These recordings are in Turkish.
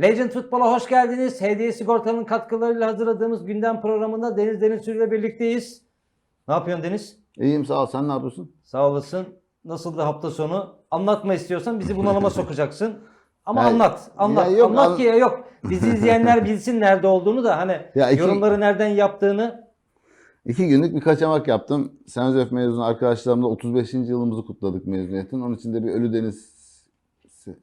Legend Futbol'a hoş geldiniz. Hediye Sigorta'nın katkılarıyla hazırladığımız gündem programında Deniz Deniz Sürü'yle birlikteyiz. Ne yapıyorsun Deniz? İyiyim sağ ol. Sen ne yapıyorsun? Sağ olasın. Nasıldı hafta sonu? Anlatma istiyorsan bizi bunalıma sokacaksın. Ama Ya- anlat. Anlat. ya yok, anlat an- ki ya yok. Bizi izleyenler bilsin nerede olduğunu da hani Ya iki- yorumları nereden yaptığını. İki günlük bir kaçamak yaptım. Senözöf mezunu arkadaşlarımla 35. yılımızı kutladık mezuniyetin. Onun için de bir Ölüdeniz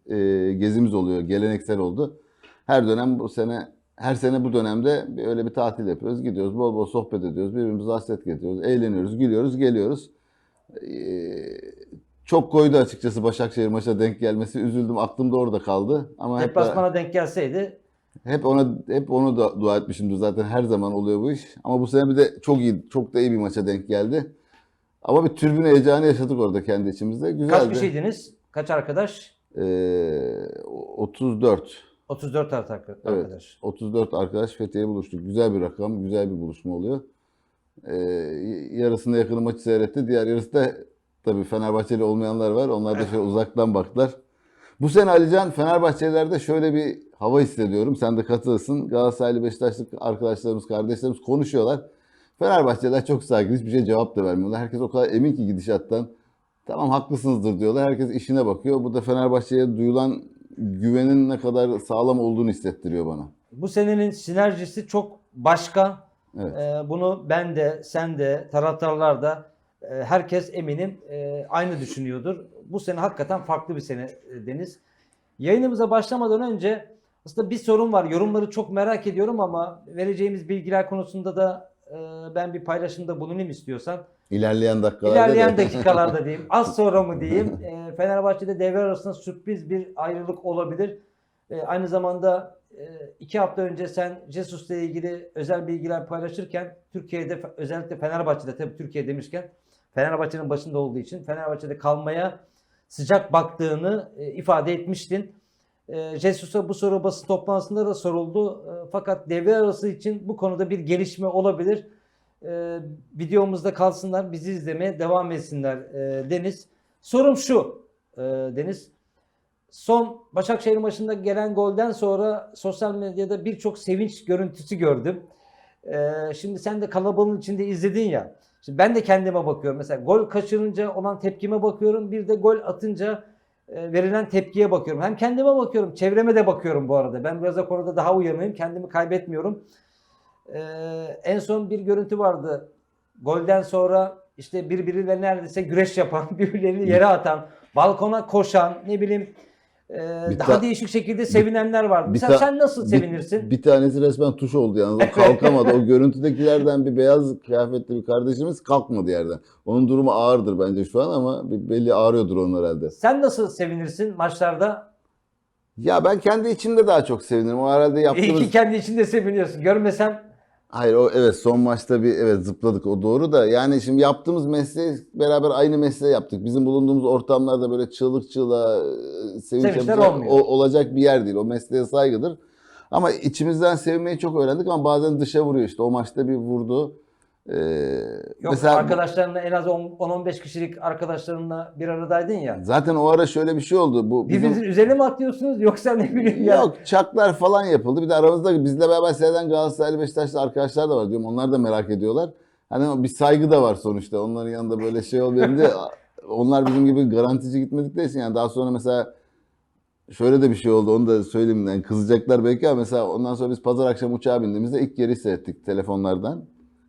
e, gezimiz oluyor. Geleneksel oldu. Her dönem bu sene her sene bu dönemde öyle bir tatil yapıyoruz. Gidiyoruz bol bol sohbet ediyoruz. Birbirimize hasret getiriyoruz. Eğleniyoruz, gülüyoruz, geliyoruz. E, çok koydu açıkçası Başakşehir maça denk gelmesi. Üzüldüm. Aklım da orada kaldı. Ama hep, Deplasmana denk gelseydi hep ona hep onu da dua etmişimdir zaten her zaman oluyor bu iş. Ama bu sene bir de çok iyi, çok da iyi bir maça denk geldi. Ama bir türbün heyecanı yaşadık orada kendi içimizde. Güzeldi. kaç kişiydiniz? Kaç arkadaş? Ee, 34. 34 arkadaş. Evet. 34 arkadaş Fethiye'ye buluştuk. Güzel bir rakam, güzel bir buluşma oluyor. Ee, yarısında yakını maçı seyretti. Diğer yarısı da tabii Fenerbahçeli olmayanlar var. Onlar da şöyle uzaktan baktılar. Bu sene Alican Fenerbahçelilerde şöyle bir hava hissediyorum. Sen de katılırsın. Galatasaraylı Beşiktaşlı arkadaşlarımız, kardeşlerimiz konuşuyorlar. Fenerbahçeliler çok sakin. Hiçbir şey cevap da vermiyorlar. Herkes o kadar emin ki gidişattan. Tamam haklısınızdır diyorlar. Herkes işine bakıyor. Bu da Fenerbahçe'ye duyulan güvenin ne kadar sağlam olduğunu hissettiriyor bana. Bu senenin sinerjisi çok başka. Evet. Ee, bunu ben de, sen de, taraftarlar da e, herkes eminim e, aynı düşünüyordur. Bu sene hakikaten farklı bir sene e, Deniz. Yayınımıza başlamadan önce aslında bir sorun var. Yorumları çok merak ediyorum ama vereceğimiz bilgiler konusunda da ben bir paylaşımda bulunayım istiyorsan. İlerleyen dakikalarda İlerleyen da- dakikalarda diyeyim. Az sonra mı diyeyim. E, Fenerbahçe'de devre arasında sürpriz bir ayrılık olabilir. E, aynı zamanda e, iki hafta önce sen Jesus'la ilgili özel bilgiler paylaşırken Türkiye'de özellikle Fenerbahçe'de tabii Türkiye demişken Fenerbahçe'nin başında olduğu için Fenerbahçe'de kalmaya sıcak baktığını e, ifade etmiştin. E, Jesus'a bu soru basın toplantısında da soruldu. E, fakat devre arası için bu konuda bir gelişme olabilir. E, videomuzda kalsınlar, bizi izlemeye devam etsinler Deniz. Sorum şu Deniz. Son Başakşehir maçında gelen golden sonra sosyal medyada birçok sevinç görüntüsü gördüm. Şimdi sen de kalabalığın içinde izledin ya. Şimdi ben de kendime bakıyorum. Mesela gol kaçırınca olan tepkime bakıyorum. Bir de gol atınca verilen tepkiye bakıyorum. Hem kendime bakıyorum, çevreme de bakıyorum bu arada. Ben biraz da konuda daha uyanığım. Kendimi kaybetmiyorum. Ee, en son bir görüntü vardı. Golden sonra işte birbiriyle neredeyse güreş yapan, birbirlerini yere atan, balkona koşan, ne bileyim e, Bir daha değişik şekilde sevinenler bir Mesela ta- sen nasıl Bir- sevinirsin? Bir, tanesi resmen tuş oldu yalnız. O kalkamadı. o görüntüdekilerden bir beyaz kıyafetli bir kardeşimiz kalkmadı yerden. Onun durumu ağırdır bence şu an ama bir belli ağrıyordur onun herhalde. Sen nasıl sevinirsin maçlarda? Ya ben kendi içimde daha çok sevinirim. O herhalde İyi yaptığımız... ki kendi içinde seviniyorsun. Görmesem Hayır o evet son maçta bir evet zıpladık o doğru da yani şimdi yaptığımız mesleği beraber aynı mesleği yaptık. Bizim bulunduğumuz ortamlarda böyle çığlık çığlığa e, sevinç yapacak- o- olacak bir yer değil. O mesleğe saygıdır. Ama içimizden sevmeyi çok öğrendik ama bazen dışa vuruyor işte. O maçta bir vurdu. Ee, yok mesela arkadaşlarınla en az 10 10-15 kişilik arkadaşlarınla bir aradaydın ya. zaten o ara şöyle bir şey oldu. Bu bizim- Birbirinizin üzerine mi atlıyorsunuz yoksa ne bileyim ya? Yok çaklar falan yapıldı. Bir de aramızda bizle beraber seyreden Galatasaraylı Beşiktaşlı arkadaşlar da var diyorum. Onlar da merak ediyorlar. Hani bir saygı da var sonuçta. Onların yanında böyle şey olmayalım diye. Onlar bizim gibi garantici gitmedikleri için yani daha sonra mesela şöyle de bir şey oldu. Onu da söyleyeyim. Yani kızacaklar belki ama mesela ondan sonra biz pazar akşam uçağa bindiğimizde ilk geri seyrettik telefonlardan.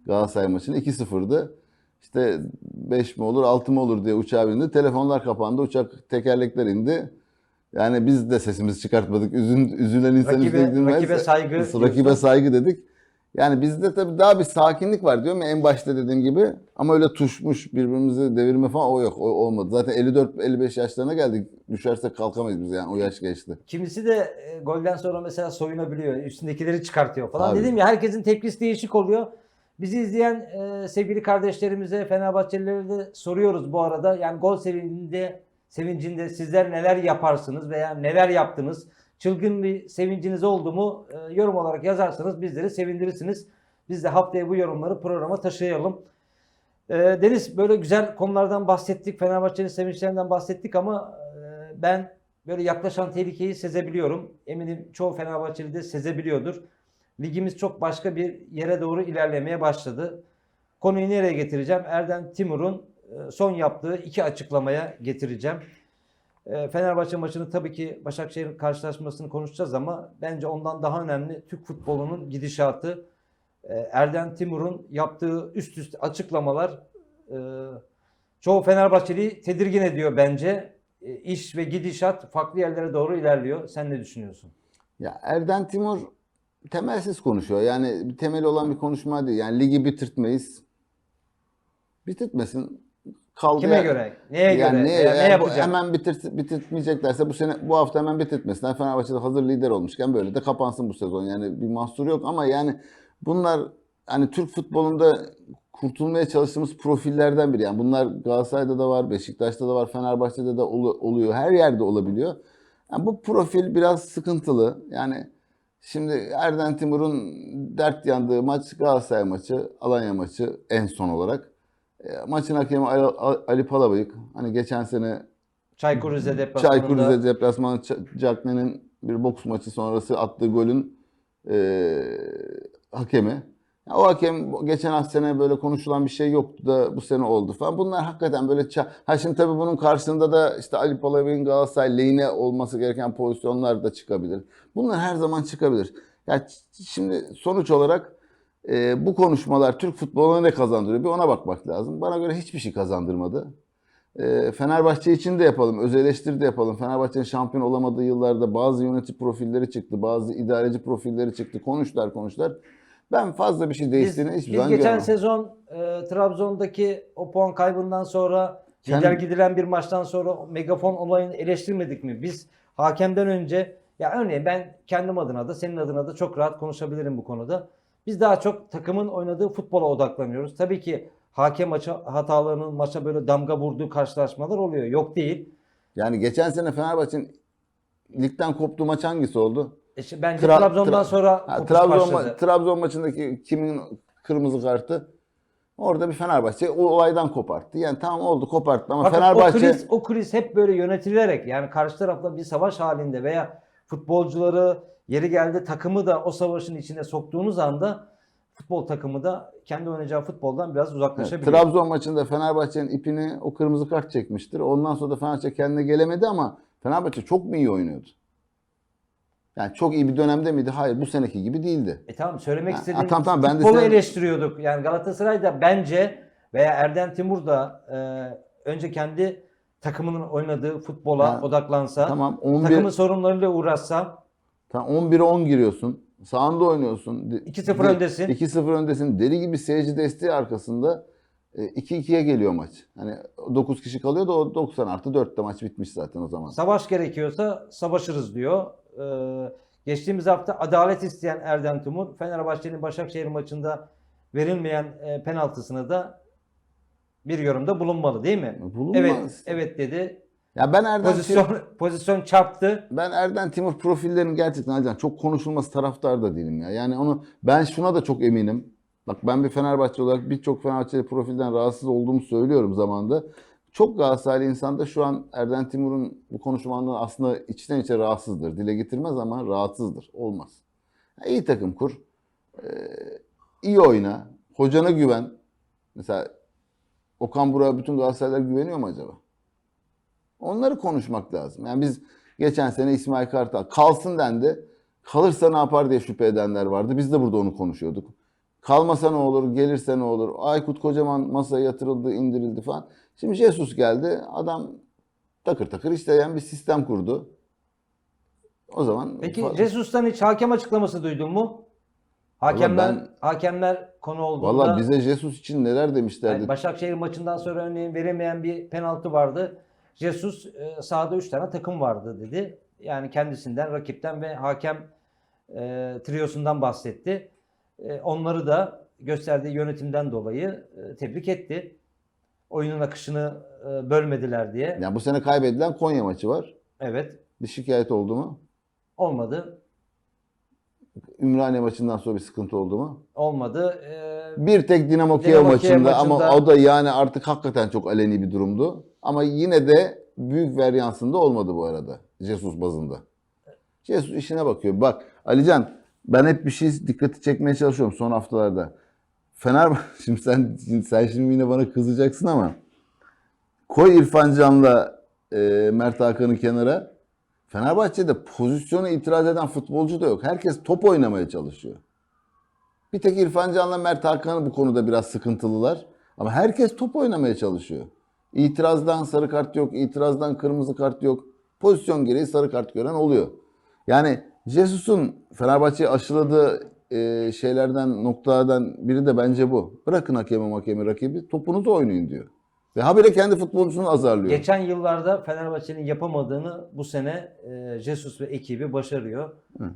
Galatasaray maçını 2-0'dı. İşte 5 mi olur 6 mı olur diye uçağa bindi. Telefonlar kapandı. Uçak tekerlekler indi. Yani biz de sesimizi çıkartmadık. Üzün, üzülen insan Rakibe- rakibe saygı Rakibe diyorsun. saygı dedik. Yani bizde tabii daha bir sakinlik var diyorum ya en başta dediğim gibi. Ama öyle tuşmuş birbirimizi devirme falan o yok. O olmadı. Zaten 54-55 yaşlarına geldik. Düşersek kalkamayız biz yani o yaş geçti. Kimisi de e, golden sonra mesela soyunabiliyor. Üstündekileri çıkartıyor falan. Tabii. Dedim ya herkesin tepkisi değişik oluyor. Bizi izleyen e, sevgili kardeşlerimize, Fenerbahçelilere de soruyoruz bu arada. Yani gol sevincinde, sevincinde sizler neler yaparsınız veya neler yaptınız? Çılgın bir sevinciniz oldu mu? E, yorum olarak yazarsanız bizleri sevindirirsiniz. Biz de haftaya bu yorumları programa taşıyalım. E, Deniz böyle güzel konulardan bahsettik. Fenerbahçe'nin sevinçlerinden bahsettik ama e, ben böyle yaklaşan tehlikeyi sezebiliyorum. Eminim çoğu Fenerbahçeli de sezebiliyordur. Ligimiz çok başka bir yere doğru ilerlemeye başladı. Konuyu nereye getireceğim? Erdem Timur'un e, son yaptığı iki açıklamaya getireceğim. E, Fenerbahçe maçını tabii ki Başakşehir karşılaşmasını konuşacağız ama bence ondan daha önemli Türk futbolunun gidişatı. E, Erdem Timur'un yaptığı üst üste açıklamalar çoğu Fenerbahçeliyi tedirgin ediyor bence. İş ve gidişat farklı yerlere doğru ilerliyor. Sen ne düşünüyorsun? Ya Erden Timur temelsiz konuşuyor. Yani bir temeli olan bir konuşma değil. Yani ligi bitirtmeyiz. Bitirtmesin. Kaldı Kime ya- göre? Neye Yani göre? ne, Veya ne yani bu yapacak? hemen bitir, bitirtmeyeceklerse bu sene bu hafta hemen bitirtmesinler. Fenerbahçe'de hazır lider olmuşken böyle de kapansın bu sezon. Yani bir mahsur yok ama yani bunlar hani Türk futbolunda kurtulmaya çalıştığımız profillerden biri. Yani bunlar Galatasaray'da da var, Beşiktaş'ta da var, Fenerbahçe'de de olu- oluyor. Her yerde olabiliyor. Yani bu profil biraz sıkıntılı. Yani şimdi Erden Timur'un dert yandığı maç Galatasaray maçı, Alanya maçı en son olarak. E, maçın hakemi Ali, Ali Palabıyık. Hani geçen sene Çaykur Rize deplasmanında Çaykur Rize deplasmanı Cagney'in bir boks maçı sonrası attığı golün e, hakemi. Ya o hakem geçen sene böyle konuşulan bir şey yoktu da bu sene oldu falan. Bunlar hakikaten böyle ça- ha şimdi tabii bunun karşısında da işte Ali Palabıyık'ın Galatasaray lehine olması gereken pozisyonlar da çıkabilir. Bunlar her zaman çıkabilir. Ya ç- şimdi sonuç olarak e, bu konuşmalar Türk futboluna ne kazandırıyor? Bir ona bakmak lazım. Bana göre hiçbir şey kazandırmadı. E, Fenerbahçe için de yapalım, öz eleştiri de yapalım. Fenerbahçe'nin şampiyon olamadığı yıllarda bazı yönetici profilleri çıktı, bazı idareci profilleri çıktı. Konuştular, konuştular. Ben fazla bir şey değiştiğini hiçbir biz zaman geçen görmedim. sezon e, Trabzon'daki o puan kaybından sonra Sen- lider gidilen bir maçtan sonra o megafon olayını eleştirmedik mi? Biz hakemden önce ya örneğin ben kendim adına da senin adına da çok rahat konuşabilirim bu konuda. Biz daha çok takımın oynadığı futbola odaklanıyoruz. Tabii ki hakem maçı hatalarının maça böyle damga vurduğu karşılaşmalar oluyor. Yok değil. Yani geçen sene Fenerbahçe'nin ligden koptuğu maç hangisi oldu? E işte bence Tra- Trabzon'dan Tra- sonra Ha, kopuş Trabzon, başladı. ma- Trabzon maçındaki kimin kırmızı kartı? Orada bir Fenerbahçe o olaydan koparttı. Yani tamam oldu koparttı ama Fakat Fenerbahçe o kriz, o kriz hep böyle yönetilerek yani karşı tarafla bir savaş halinde veya futbolcuları yeri geldi takımı da o savaşın içine soktuğunuz anda futbol takımı da kendi oynayacağı futboldan biraz Evet, uzaklaşabiliyor. Trabzon maçında Fenerbahçe'nin ipini o kırmızı kart çekmiştir. Ondan sonra da Fenerbahçe kendine gelemedi ama Fenerbahçe çok mu iyi oynuyordu? Yani çok iyi bir dönemde miydi? Hayır bu seneki gibi değildi. E tamam söylemek Ha, istediğim tamam, tamam, ben de futbolu sen- eleştiriyorduk. Yani Galatasaray da bence veya Erden Timur da e, önce kendi takımının oynadığı futbola Ha, odaklansa, Tamam 11 takımın sorunlarıyla uğraşsa Tamam 11'e 10 giriyorsun. Sağında oynuyorsun. De- 2-0 de- öndesin. 2-0 öndesin. Deli gibi seyirci desteği arkasında 2-2'ye geliyor maç. Hani 9 kişi kalıyor da o 90 artı 4'te maç bitmiş zaten o zaman. Savaş gerekiyorsa savaşırız diyor. Ee, geçtiğimiz hafta adalet isteyen Erdem Timur, Fenerbahçe'nin Başakşehir maçında verilmeyen e, penaltısını da bir yorumda bulunmalı değil mi? Bulunmaz. Evet, evet dedi. Ya ben Erden Pozisyon Timur, pozisyon çarptı. ben Erden Timur profillerinin gerçekten Alican çok konuşulması taraftar da değilim ya. Yani onu ben şuna da çok eminim. Bak ben bir Fenerbahçe olarak birçok Fenerbahçeli profilden rahatsız olduğumu söylüyorum zamanda. Çok Galatasaraylı insan da şu an Erden Timur'un bu konuşmalarından aslında içten içe rahatsızdır. Dile getirmez ama rahatsızdır. Olmaz. Ya iyi takım kur. Ee, iyi oyna. Hocana güven. Mesela Okan Burak'a bütün Galatasaraylılar güveniyor mu acaba? Onları konuşmak lazım. Yani biz geçen sene İsmail Kartal kalsın dendi. Kalırsa ne yapar diye şüphe edenler vardı. Biz de burada onu konuşuyorduk. Kalmasa ne olur, gelirse ne olur? Aykut Kocaman masaya yatırıldı, indirildi falan. Şimdi Jesus geldi. Adam takır takır işleyen bir sistem kurdu. O zaman Peki fa- Jesus'tan hiç hakem açıklaması duydun mu? Hakemler ben- hakemler konu olduğunda Valla bize Jesus için neler demişlerdi. Yani Başakşehir maçından sonra örneğin veremeyen bir penaltı vardı. Jesus e, sahada 3 tane takım vardı dedi. Yani kendisinden, rakipten ve hakem e, triyosundan bahsetti. E, onları da gösterdiği yönetimden dolayı e, tebrik etti. Oyunun akışını e, bölmediler diye. Yani bu sene kaybedilen Konya maçı var. Evet. Bir şikayet oldu mu? Olmadı. Ümraniye maçından sonra bir sıkıntı oldu mu? Olmadı. E, Bir tek Dinamo Kiev Kiev maçında ama maçında- o da yani artık hakikaten çok aleni bir durumdu. Ama yine de büyük varyansında olmadı bu arada. Jesus bazında. Jesus işine bakıyor. Bak Alican ben hep bir şey dikkati çekmeye çalışıyorum son haftalarda. Fenerbahçe şimdi sen sen şimdi yine bana kızacaksın ama koy İrfan Can'la e, Mert Hakan'ı kenara. Fenerbahçe'de pozisyona itiraz eden futbolcu da yok. Herkes top oynamaya çalışıyor. Bir tek İrfan Can'la Mert Hakan bu konuda biraz sıkıntılılar. Ama herkes top oynamaya çalışıyor. İtirazdan sarı kart yok, itirazdan kırmızı kart yok. Pozisyon gereği sarı kart gören oluyor. Yani Jesus'un Fenerbahçe'yi aşıladığı e, şeylerden, noktalardan biri de bence bu. Bırakın hakemi hakemi rakibi, topunuzu oynayın diyor. Ve habire kendi futbolcusunu azarlıyor. Geçen yıllarda Fenerbahçe'nin yapamadığını bu sene e, Jesus ve ekibi başarıyor. Hı.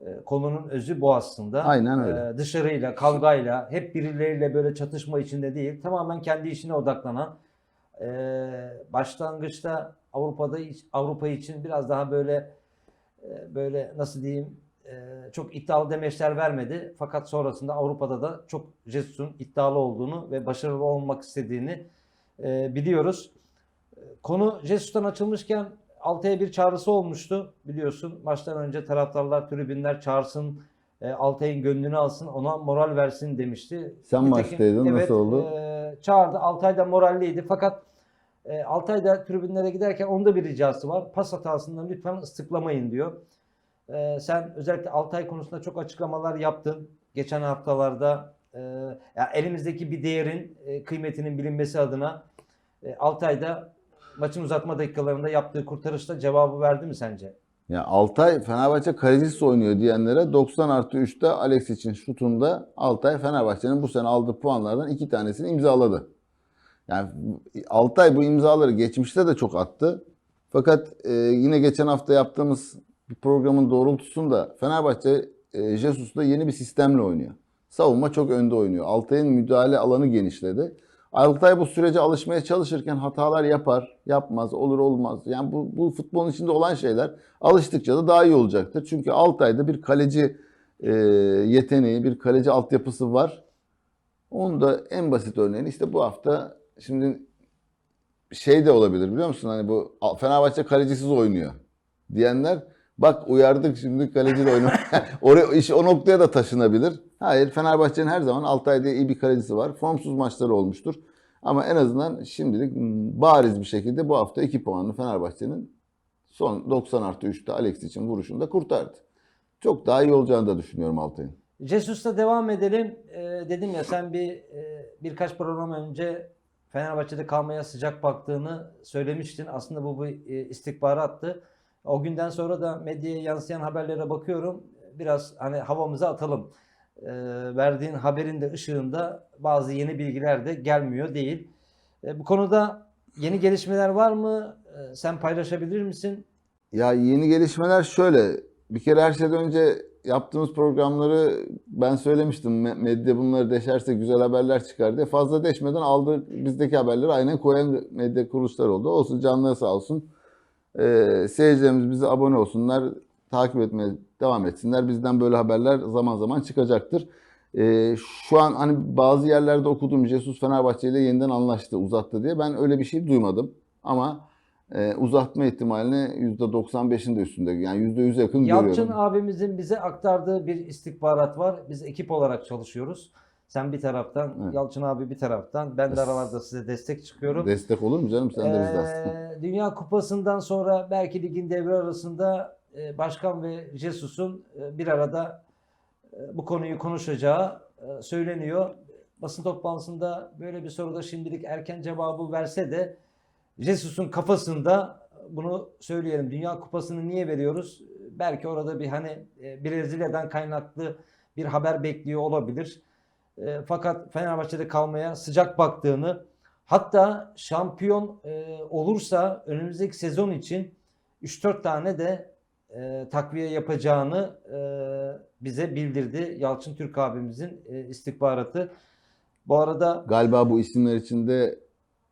E, konunun özü bu aslında. Aynen öyle. E, dışarıyla, kavgayla, hep birileriyle böyle çatışma içinde değil. Tamamen kendi işine odaklanan. e, başlangıçta Avrupa'da Avrupa için biraz daha böyle böyle nasıl diyeyim e, çok iddialı demeçler vermedi. Fakat sonrasında Avrupa'da da çok Jesus'un iddialı olduğunu ve başarılı olmak istediğini e, biliyoruz. Konu Jesus'tan açılmışken Altay'a bir çağrısı olmuştu biliyorsun. Maçtan önce taraftarlar, tribünler çağırsın, e, Altay'ın gönlünü alsın, ona moral versin demişti. Sen Nitekim- maçtaydın, nasıl evet, oldu? e, çağırdı. Altay da moralliydi. Fakat e, Altay da tribünlere giderken onda bir ricası var. Pas hatasından lütfen ıslıklamayın diyor. E, sen özellikle Altay konusunda çok açıklamalar yaptın. Geçen haftalarda e, ya elimizdeki bir değerin e, kıymetinin bilinmesi adına e, Altay'da maçın uzatma dakikalarında yaptığı kurtarışta cevabı verdi mi sence? Ya Altay Fenerbahçe kalecisi oynuyor diyenlere 90 artı 3'te Alex için şutunda Altay Fenerbahçe'nin bu sene aldığı puanlardan iki tanesini imzaladı. Yani Altay bu imzaları geçmişte de çok attı. Fakat e, yine geçen hafta yaptığımız bir programın doğrultusunda Fenerbahçe e, Jesus'la yeni bir sistemle oynuyor. Savunma çok önde oynuyor. Altay'ın müdahale alanı genişledi. Altay bu sürece alışmaya çalışırken hatalar yapar, yapmaz, olur olmaz. Yani bu, bu futbolun içinde olan şeyler alıştıkça da daha iyi olacaktır. Çünkü Altay'da bir kaleci e, yeteneği, bir kaleci altyapısı var. Onun da en basit örneğini işte bu hafta şimdi şey de olabilir biliyor musun? Hani bu Fenerbahçe kalecisiz oynuyor diyenler bak uyardık şimdi kaleciyle oynuyor. Oraya iş o noktaya da taşınabilir. Hayır Fenerbahçe'nin her zaman Altay diye iyi bir kalecisi var. Formsuz maçları olmuştur. Ama en azından şimdilik bariz bir şekilde bu hafta 2 puanını Fenerbahçe'nin son 90 artı 3'te Alex için vuruşunda kurtardı. Çok daha iyi olacağını da düşünüyorum Altay'ın. Jesus'la devam edelim. Ee, dedim ya sen bir e, birkaç program önce Fenerbahçe'de kalmaya sıcak baktığını söylemiştin. Aslında bu bir e, istihbarattı. O günden sonra da medyaya yansıyan haberlere bakıyorum. Biraz hani havamıza atalım. Ee, verdiğin haberin de ışığında bazı yeni bilgiler de gelmiyor değil. E, bu konuda yeni gelişmeler var mı? E, sen paylaşabilir misin? Ya yeni gelişmeler şöyle. Bir kere her şeyden önce yaptığımız programları ben söylemiştim. Me- Medya bunları deşerse güzel haberler çıkar diye. Fazla deşmeden aldık bizdeki haberleri aynen koyan medya kuruluşlar oldu. Olsun canları sağ olsun. Ee, seyircilerimiz bize abone olsunlar. Takip etmeye devam etsinler. Bizden böyle haberler zaman zaman çıkacaktır. Ee, şu an hani bazı yerlerde okuduğum Jesus Fenerbahçe ile yeniden anlaştı, uzattı diye. Ben öyle bir şey duymadım. Ama e, uzatma ihtimalini %95'in de üstünde. Yani %100'e yakın Yalçın görüyorum. abimizin bize aktardığı bir istihbarat var. Biz ekip olarak çalışıyoruz. Sen bir taraftan, Evet. Yalçın abi bir taraftan. Ben de aralarda size destek çıkıyorum. Destek olur mu canım? Sen de bizdensin. Ee, Dünya Kupası'ndan sonra belki ligin devre arasında e, başkan ve Jesus'un e, bir arada e, bu konuyu konuşacağı söyleniyor. Basın toplantısında böyle bir soruda şimdilik erken cevabı verse de Jesus'un kafasında bunu söyleyelim. Dünya Kupası'nı niye veriyoruz? Belki orada bir hani e, Brezilya'dan kaynaklı bir haber bekliyor olabilir. E, Fakat Fenerbahçe'de kalmaya sıcak baktığını hatta şampiyon e, olursa önümüzdeki sezon için 3-4 tane de e, takviye yapacağını e, bize bildirdi. Yalçın Türk abimizin e, istihbaratı. Bu arada Galiba bu isimler içinde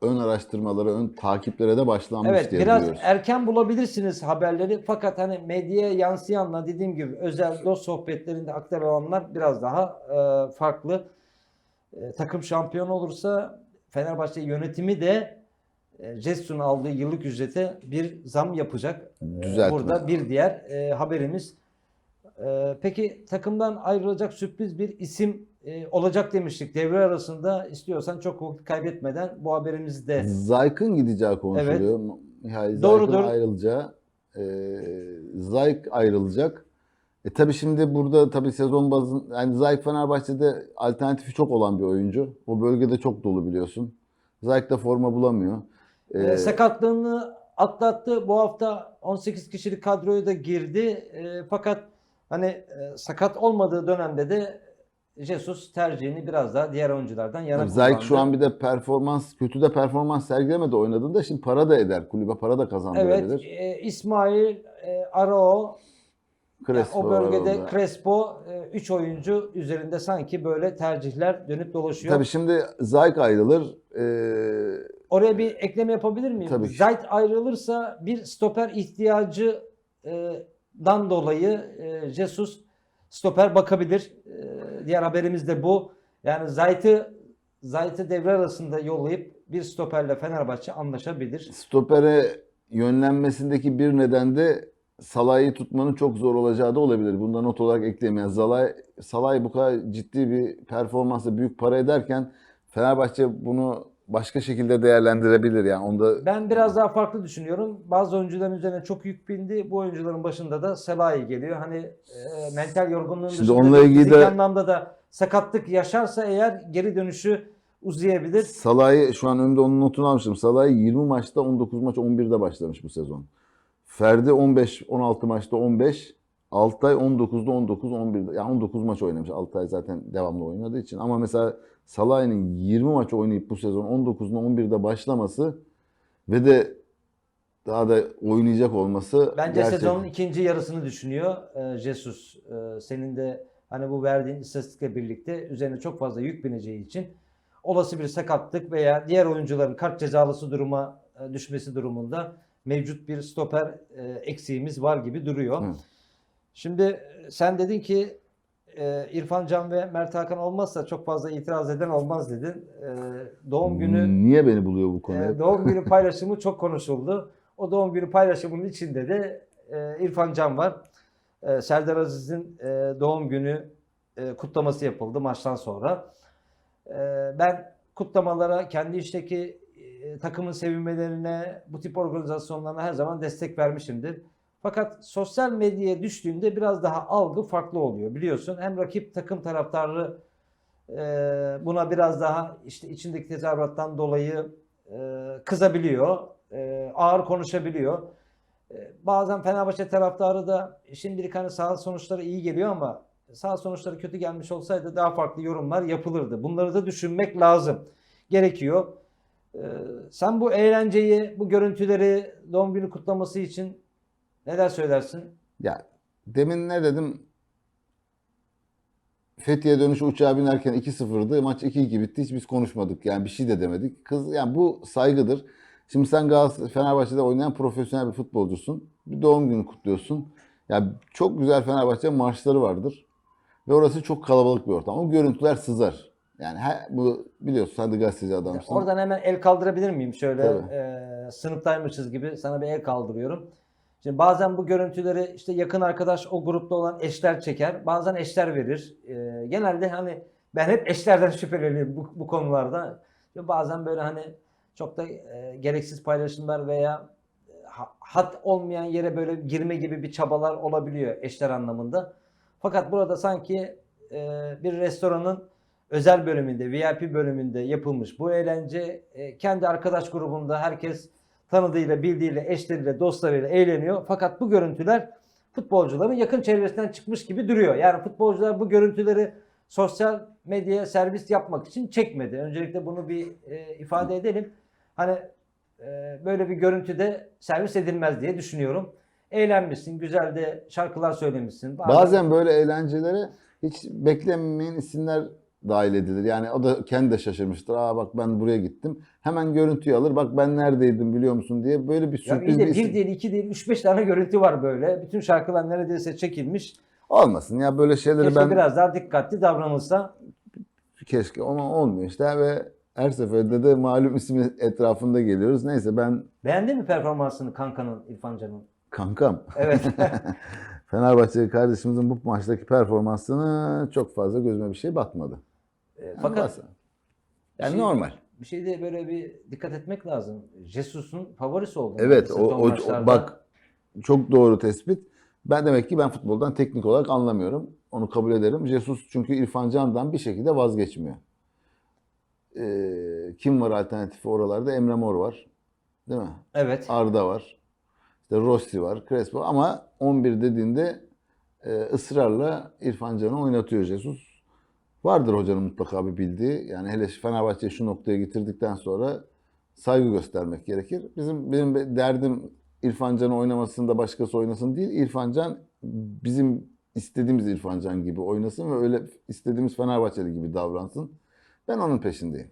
ön araştırmalara, ön takiplere de başlanmış Evet diye biraz biliyoruz. erken bulabilirsiniz haberleri fakat hani medyaya yansıyanla dediğim gibi özel dost sohbetlerinde aktarılanlar biraz daha e, farklı. E, takım şampiyon olursa Fenerbahçe yönetimi de e, aldığı yıllık ücrete bir zam yapacak. Düzeltme. Burada bir diğer e, haberimiz. E, peki takımdan ayrılacak sürpriz bir isim e, olacak demiştik. Devre arasında istiyorsan çok vakit kaybetmeden bu haberimizi de Zayt'ın gideceği konuşuluyor. Mihail Doğrudur. Ayrılacağı. E, Zayt ayrılacak. E tabi şimdi burada tabi sezon bazın yani Zayt Fenerbahçe'de alternatifi çok olan bir oyuncu. O bölgede çok dolu biliyorsun. Zayt da forma bulamıyor. E, E, sakatlığını atlattı. Bu hafta 18 kişilik kadroya da girdi. E, fakat hani e, sakat olmadığı dönemde de Jesus tercihini biraz daha diğer oyunculardan yana Zayt kullandı. şu an bir de performans kötü de performans sergilemedi oynadığında şimdi para da eder. Kulübe para da kazandırabilir. Evet, e, İsmail, e, Arao, Crespo o bölgede orada. Crespo 3 oyuncu üzerinde sanki böyle tercihler dönüp dolaşıyor. Tabii şimdi Zayk ayrılır. Ee, Oraya bir ekleme yapabilir miyim? Tabii ki. Zayt ayrılırsa bir stoper ihtiyacı e, dan dolayı e, Jesus stoper bakabilir. E, diğer haberimiz de bu. Yani Zayt'ı Zayt'ı devre arasında yollayıp bir stoperle Fenerbahçe anlaşabilir. stopere yönlenmesindeki bir neden de Salah'ı tutmanın çok zor olacağı da olabilir. Bunda not olarak ekleyeyim. Yani Salah, Salah bu kadar ciddi bir performansla büyük para ederken Fenerbahçe bunu başka şekilde değerlendirebilir. Yani onda Ben biraz daha farklı düşünüyorum. Bazı oyuncuların üzerine çok yük bindi. Bu oyuncuların başında da Selahi geliyor. Hani e, mental yorgunluğun Şimdi dışında onunla ilgili de- anlamda da sakatlık yaşarsa eğer geri dönüşü uzayabilir. Salah'ı şu an önümde onun notunu almıştım. Salah'ı 20 maçta 19 maç 11'de başlamış bu sezon. Ferdi 15 16 maçta 15. Altay 19'da 19 11'de. Yani 19 maç oynamış. Altay zaten devamlı oynadığı için. Ama mesela Salah'ın 20 maç oynayıp bu sezon 19'da 11'de başlaması ve de daha da oynayacak olması Bence gerçek. sezonun ikinci yarısını düşünüyor e, Jesus. E, senin de hani bu verdiğin istatistikle birlikte üzerine çok fazla yük bineceği için olası bir sakatlık veya diğer oyuncuların kart cezalısı duruma e, düşmesi durumunda mevcut bir stoper e, eksiğimiz var gibi duruyor. Hı. Şimdi e, sen dedin ki e, İrfan Can ve Mert Hakan olmazsa çok fazla itiraz eden olmaz dedin. E, doğum günü Niye beni buluyor bu konu? ee, hep? doğum günü paylaşımı çok konuşuldu. O doğum günü paylaşımının içinde de e, İrfan Can var. E, Serdar Aziz'in e, doğum günü e, kutlaması yapıldı maçtan sonra. E, ben kutlamalara, kendi işteki e, takımın sevinmelerine, bu tip organizasyonlarına her zaman destek vermişimdir. Fakat sosyal medyaya düştüğünde biraz daha algı farklı oluyor biliyorsun. Hem rakip takım taraftarı e, buna biraz daha işte içindeki tezahürattan dolayı e, kızabiliyor, e, ağır konuşabiliyor. E, bazen Fenerbahçe taraftarı da şimdilik hani sağ sonuçları iyi geliyor ama sağ sonuçları kötü gelmiş olsaydı daha farklı yorumlar yapılırdı. Bunları da düşünmek lazım. Gerekiyor. E, sen bu eğlenceyi, bu görüntüleri doğum günü kutlaması için neler söylersin? Ya demin ne dedim? Fethiye dönüşü uçağa binerken 2-0'dı. Maç 2-2 bitti. Hiç biz konuşmadık. Yani bir şey de demedik. Kız yani bu saygıdır. Şimdi sen Galatasaray Fenerbahçe'de oynayan profesyonel bir futbolcusun. Bir doğum günü kutluyorsun. Ya çok güzel Fenerbahçe marşları vardır. Ve orası çok kalabalık bir ortam. O görüntüler sızar. Yani her, bu biliyorsun sen de gazeteci adamsın. Oradan hemen el kaldırabilir miyim? Şöyle Tabii. e, sınıftaymışız gibi sana bir el kaldırıyorum. Şimdi bazen bu görüntüleri işte yakın arkadaş o grupta olan eşler çeker. Bazen eşler verir. E, genelde hani ben hep eşlerden şüpheleniyorum bu, bu konularda. Ve bazen böyle hani çok da e, gereksiz paylaşımlar veya e, ha- hat olmayan yere böyle girme gibi bir çabalar olabiliyor eşler anlamında. Fakat burada sanki e, bir restoranın özel bölümünde, VIP bölümünde yapılmış bu eğlence e, kendi arkadaş grubunda herkes tanıdığıyla, bildiğiyle, eşleriyle, dostlarıyla eğleniyor. Fakat bu görüntüler futbolcuların yakın çevresinden çıkmış gibi duruyor. Yani futbolcular bu görüntüleri sosyal medyaya servis yapmak için çekmedi. Öncelikle bunu bir e, ifade edelim. Hani e, böyle bir görüntüde servis edilmez diye düşünüyorum. Eğlenmişsin, güzel de şarkılar söylemişsin. Bazen böyle eğlencelere hiç beklenmeyen isimler dahil edilir. Yani o da kendi de şaşırmıştır. Aa bak ben buraya gittim. Hemen görüntüyü alır. Bak ben neredeydim biliyor musun diye böyle bir sürpriz de bir değil, iki değil, üç beş tane görüntü var böyle. Bütün şarkılar neredeyse çekilmiş. Olmasın ya böyle şeyleri Keşke ben biraz daha dikkatli davranılsa. keşke ama olmuyor işte ve her seferinde de malum ismi etrafında geliyoruz. Neyse ben Beğendin mi performansını kankanın İrfan Can'ın? kankam. Evet. Fenerbahçeli kardeşimizin bu maçtaki performansını çok fazla gözüme bir şey batmadı. E, Fakat varsa- yani şey- normal. bir şeyde böyle bir dikkat etmek lazım. Jesus'un favorisi oldu. Evet o, o- o- bak çok doğru tespit. Ben demek ki ben futboldan teknik olarak anlamıyorum. Onu kabul ederim. Jesus çünkü İrfan Can'dan bir şekilde vazgeçmiyor. Ee, kim var alternatifi oralarda? Emre Mor var. Değil mi? Evet. Arda var. İşte Rossi var, Crespo ama 11 dediğinde e, ısrarla İrfan Can'ı oynatıyor Jesus. Vardır hocanın mutlaka bir bildiği. Yani hele Fenerbahçe'yi şu noktaya getirdikten sonra saygı göstermek gerekir. Bizim benim be- derdim İrfan Can'ı oynamasında başkası oynasın değil. İrfan Can bizim istediğimiz İrfan Can gibi oynasın ve öyle istediğimiz Fenerbahçeli gibi davransın. Ben onun peşindeyim.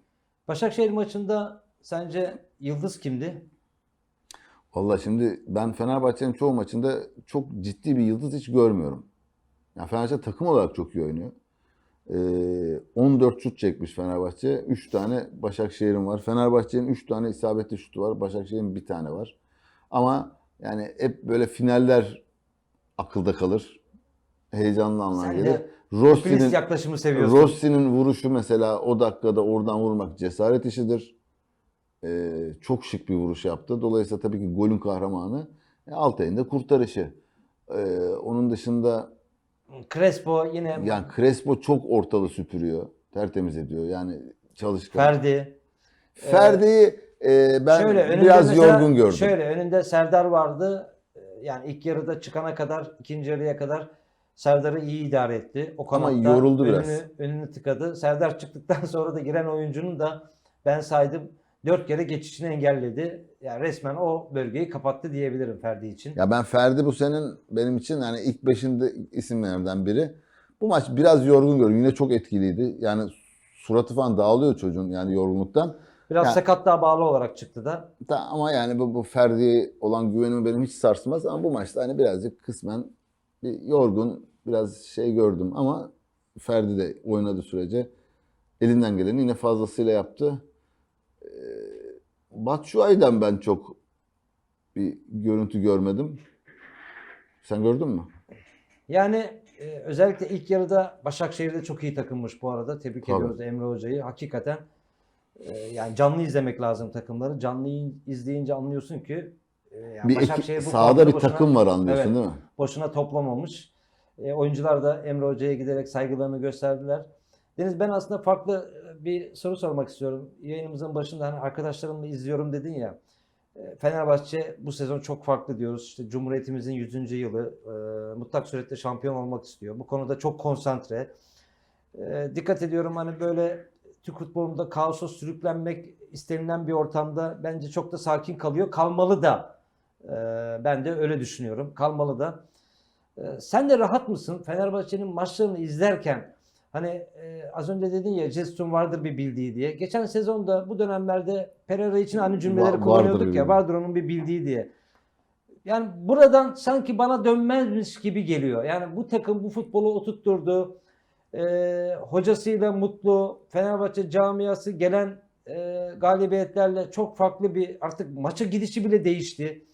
Başakşehir maçında sence yıldız kimdi? Valla şimdi ben Fenerbahçe'nin çoğu maçında çok ciddi bir yıldız hiç görmüyorum. Yani Fenerbahçe takım olarak çok iyi oynuyor. Ee, 14 şut çekmiş Fenerbahçe. 3 tane Başakşehir'in var. Fenerbahçe'nin 3 tane isabetli şutu var. Başakşehir'in bir tane var. Ama yani hep böyle finaller akılda kalır. Heyecanlı anlar gelir. Rossi'nin yaklaşımı seviyorsun. Rossi'nin vuruşu mesela o dakikada oradan vurmak cesaret işidir. Ee, çok şık bir vuruş yaptı. Dolayısıyla tabii ki golün kahramanı e, Altay'ın kurtarışı. Ee, onun dışında Crespo yine yani Crespo çok ortalı süpürüyor. Tertemiz ediyor. Yani çalışkan. Ferdi. Ferdi'yi e, ben Şöyle önünde biraz mesela- yorgun gördüm. Şöyle önünde Serdar vardı. Ee, Yani ilk yarıda çıkana kadar, ikinci yarıya kadar Serdar'ı iyi idare etti. O Ama kanatta yoruldu önünü, biraz. önünü tıkadı. Serdar çıktıktan sonra da giren oyuncunun da ben saydım dört kere geçişini engelledi. Yani resmen o bölgeyi kapattı diyebilirim Ferdi için. Ya ben Ferdi bu senin benim için yani ilk beşinde isimlerden biri. Bu maç biraz yorgun gördüm. Yine çok etkiliydi. Yani suratı falan dağılıyor çocuğun yani yorgunluktan. Biraz Ya- sakatlığa bağlı olarak çıktı da. Da, ama yani bu, bu Ferdi'ye olan güvenimi benim hiç sarsmaz. Ama bu maçta hani birazcık kısmen bir yorgun, biraz şey gördüm. Ama Ferdi de oynadığı sürece elinden geleni yine fazlasıyla yaptı. Batshuayi'den ben çok bir görüntü görmedim. Sen gördün mü? Yani e, özellikle ilk yarıda Başakşehir'de çok iyi takılmış bu arada. Tebrik Tabii. ediyoruz Emre Hoca'yı. Hakikaten e, yani canlı izlemek lazım takımları. Canlı izleyince anlıyorsun ki e, yani bir ekip, Başakşehir bu sahada bir boşuna- takım var anlıyorsun Evet. değil mi? boşuna toplamamış. E, oyuncular da Emre Hoca'ya giderek saygılarını gösterdiler. Deniz ben aslında farklı e, bir soru sormak istiyorum. Yayınımızın başında hani arkadaşlarımla izliyorum dedin ya. E, Fenerbahçe bu sezon çok farklı diyoruz. İşte Cumhuriyetimizin 100. yılı. E, mutlak surette şampiyon olmak istiyor. Bu konuda çok konsantre. E, dikkat ediyorum hani böyle Türk futbolunda kaosa sürüklenmek istenilen bir ortamda bence çok da sakin kalıyor. Kalmalı da. E, ben de öyle düşünüyorum. Kalmalı da. E, sen de rahat mısın? Fenerbahçe'nin maçlarını izlerken hani e, az önce dedin ya Jestun vardır bir bildiği diye. Geçen sezonda bu dönemlerde Pereira için aynı cümleleri Va- vardır kullanıyorduk bir ya. bildiği. Vardır onun bir bildiği diye. Yani buradan sanki bana dönmezmiş gibi geliyor. Yani bu takım bu futbolu oturtturdu. E, hocasıyla mutlu. Fenerbahçe camiası gelen e, galibiyetlerle çok farklı bir artık maça gidişi bile değişti.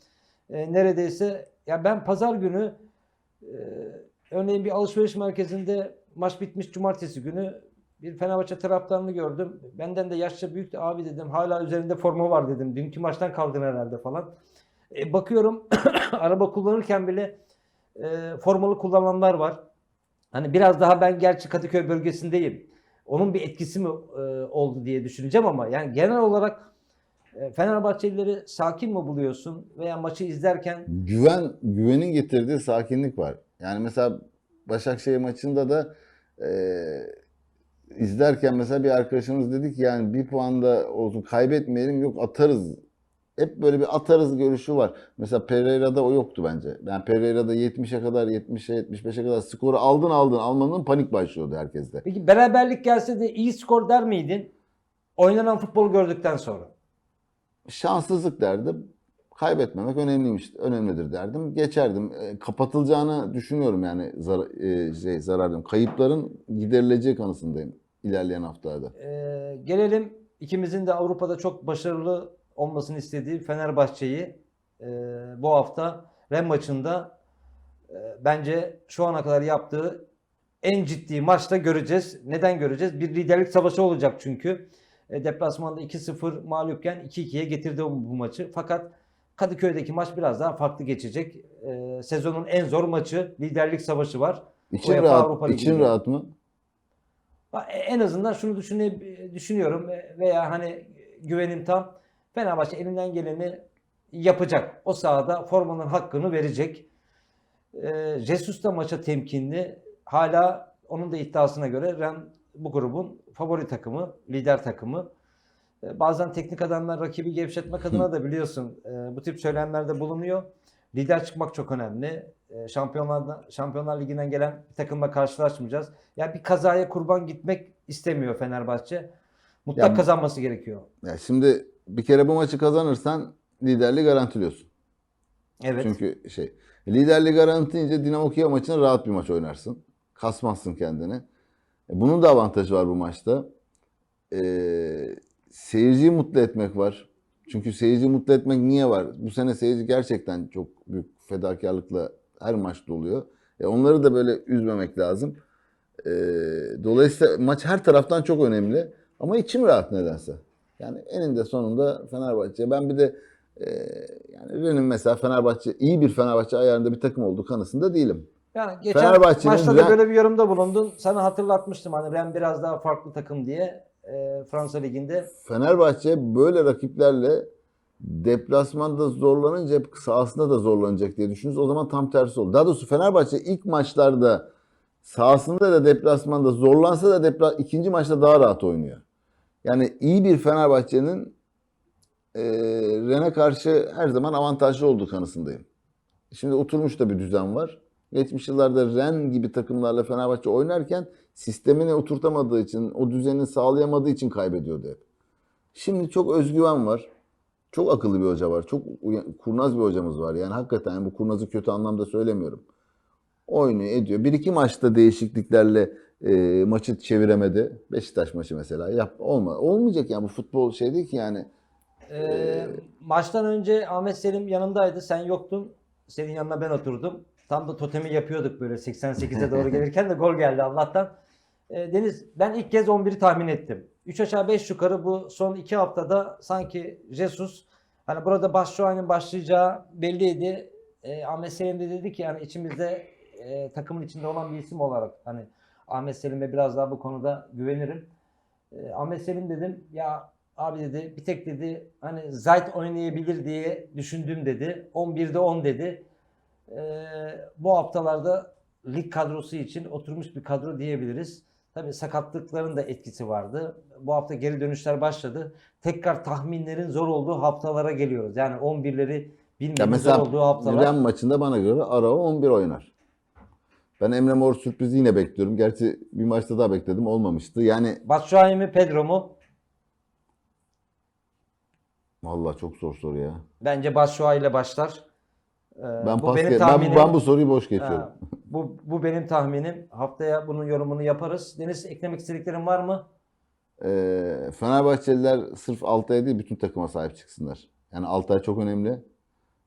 E, neredeyse ya ben pazar günü e, örneğin bir alışveriş merkezinde maç bitmiş cumartesi günü bir Fenerbahçe taraftarını gördüm. Benden de yaşça büyüktü abi dedim. Hala üzerinde forma var dedim. Dünkü maçtan kaldın herhalde falan. E, bakıyorum araba kullanırken bile e, formalı kullananlar var. Hani biraz daha ben gerçi Kadıköy bölgesindeyim. Onun bir etkisi mi e, oldu diye düşüneceğim ama yani genel olarak e, Fenerbahçelileri sakin mi buluyorsun veya maçı izlerken güven güvenin getirdiği sakinlik var. Yani mesela Başakşehir maçında da e, izlerken mesela bir arkadaşımız dedi ki yani bir puan da olsun kaybetmeyelim yok atarız. Hep böyle bir atarız görüşü var. Mesela Pereira'da o yoktu bence. Yani Pereira'da 70'e kadar 70'e 75'e kadar skoru aldın aldın almanın panik başlıyordu herkeste. Peki beraberlik gelse de iyi skor der miydin? Oynanan futbolu gördükten sonra. şanssızlık derdim. Kaybetmemek önemliymiş, önemlidir derdim. Geçerdim. E, kapatılacağını düşünüyorum yani zar, e, şey, zarar diyorum. Kayıpların giderileceği kanısındayım ilerleyen haftalarda. Ee, gelelim ikimizin de Avrupa'da çok başarılı olmasını istediği Fenerbahçe'yi e, bu hafta Ren maçında e, bence şu ana kadar yaptığı en ciddi maçta göreceğiz. Neden göreceğiz? Bir liderlik savaşı olacak çünkü. E, deplasmanda 2-0 mağlupken 2-2'ye getirdi bu maçı. Fakat Kadıköy'deki maç biraz daha farklı geçecek. E, sezonun en zor maçı. Liderlik savaşı var. İçin UEFA Avrupa rahat, için rahat mı? E, En azından şunu düşüne, düşünüyorum e, veya hani güvenim tam. Fenerbahçe elinden geleni yapacak. O sahada formanın hakkını verecek. E, Jesus da maça temkinli. Hala onun da iddiasına göre Ren bu grubun favori takımı, lider takımı. E, Bazen teknik adamlar rakibi gevşetmek adına da biliyorsun e, bu tip söylemlerde bulunuyor. Lider çıkmak çok önemli. E, Şampiyonlar Şampiyonlar Ligi'nden gelen bir takımla karşılaşmayacağız. Ya bir kazaya kurban gitmek istemiyor Fenerbahçe. Mutlak Ya- kazanması gerekiyor. Ya şimdi bir kere bu maçı kazanırsan liderliği garantiliyorsun. Evet. Çünkü şey liderliği garantileyince Dinamo Kiev maçını rahat bir maç oynarsın. Kasmazsın kendini. Bunun da avantajı var bu maçta. Ee, seyirciyi mutlu etmek var. Çünkü seyirciyi mutlu etmek niye var? Bu sene seyirci gerçekten çok büyük fedakarlıkla her maçta oluyor. E, onları da böyle üzmemek lazım. Ee, dolayısıyla maç her taraftan çok önemli. Ama içim rahat nedense. Yani eninde sonunda Fenerbahçe. Ben bir de e, yani Ren'in mesela Fenerbahçe iyi bir Fenerbahçe ayarında bir takım olduğu kanısında değilim. Yani geçen maçta da böyle bir yorumda bulundun. Sana hatırlatmıştım hani Ren biraz daha farklı takım diye e, Fransa Ligi'nde. Fenerbahçe böyle rakiplerle deplasmanda zorlanınca hep sahasında da zorlanacak diye düşünürüz. O zaman tam tersi oldu. Daha doğrusu Fenerbahçe ilk maçlarda sahasında da deplasmanda zorlansa da depla ikinci maçta daha rahat oynuyor. Yani iyi bir Fenerbahçe'nin e, Ren'e karşı her zaman avantajlı olduğu kanısındayım. Şimdi oturmuş da bir düzen var. Geçmiş yıllarda Ren gibi takımlarla Fenerbahçe oynarken sistemini oturtamadığı için, o düzeni sağlayamadığı için kaybediyordu hep. Şimdi çok özgüven var. Çok akıllı bir hoca var. Çok kurnaz bir hocamız var. Yani hakikaten yani bu kurnazı kötü anlamda söylemiyorum. Oynuyor, ediyor. Bir iki maçta değişikliklerle e, maçı çeviremedi. Beşiktaş maçı mesela. Yap, olma, olmayacak yani bu futbol şey değil ki yani. E, maçtan önce Ahmet Selim yanındaydı. Sen yoktun. Senin yanına ben oturdum. Tam da totemi yapıyorduk böyle 88'e doğru gelirken de gol geldi Allah'tan. E, Deniz ben ilk kez 11'i tahmin ettim. 3 aşağı 5 yukarı bu son 2 haftada sanki Jesus hani burada Başşuay'ın başlayacağı belliydi. E, Ahmet Selim de dedi ki yani içimizde e, takımın içinde olan bir isim olarak hani Ahmet Selim'e biraz daha bu konuda güvenirim. E, Ahmet Selim dedim ya abi dedi bir tek dedi hani Zayt oynayabilir diye düşündüm dedi. 11'de 10 dedi. E, bu haftalarda lig kadrosu için oturmuş bir kadro diyebiliriz. Tabii sakatlıkların da etkisi vardı. Bu hafta geri dönüşler başladı. Tekrar tahminlerin zor olduğu haftalara geliyoruz. Yani 11'leri Ya bilmenin mesela zor olduğu haftalar. Ren maçında bana göre Arao 11 oynar. Ben Emre Mor sürprizi yine bekliyorum. Gerçi bir maçta daha bekledim olmamıştı. Yani Batshuayi mi Pedro mu? vallahi çok zor soru ya. Bence Batshuayi ile başlar. Ee, Ben bu pas benim ge- ben, tahminim. ben bu soruyu boş geçiyorum. Ha, bu, bu benim tahminim. Haftaya bunun yorumunu yaparız. Deniz eklemek istediklerin var mı? Ee, Fenerbahçeliler sırf Altay'a değil bütün takıma sahip çıksınlar. Yani Altay çok önemli.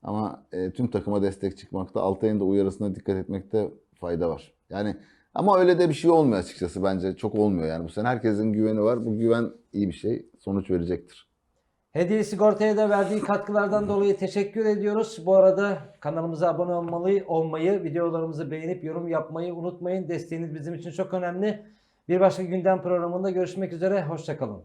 Ama e, tüm takıma destek çıkmakta, Altay'ın da uyarısına dikkat etmekte fayda var. Yani ama öyle de bir şey olmuyor açıkçası bence. Çok olmuyor yani. Bu sene herkesin güveni var. Bu güven iyi bir şey. Sonuç verecektir. Hediye Sigorta'ya da verdiği katkılardan dolayı teşekkür ediyoruz. Bu arada kanalımıza abone olmayı, olmayı, videolarımızı beğenip yorum yapmayı unutmayın. Desteğiniz bizim için çok önemli. Bir başka gündem programında görüşmek üzere. Hoşçakalın.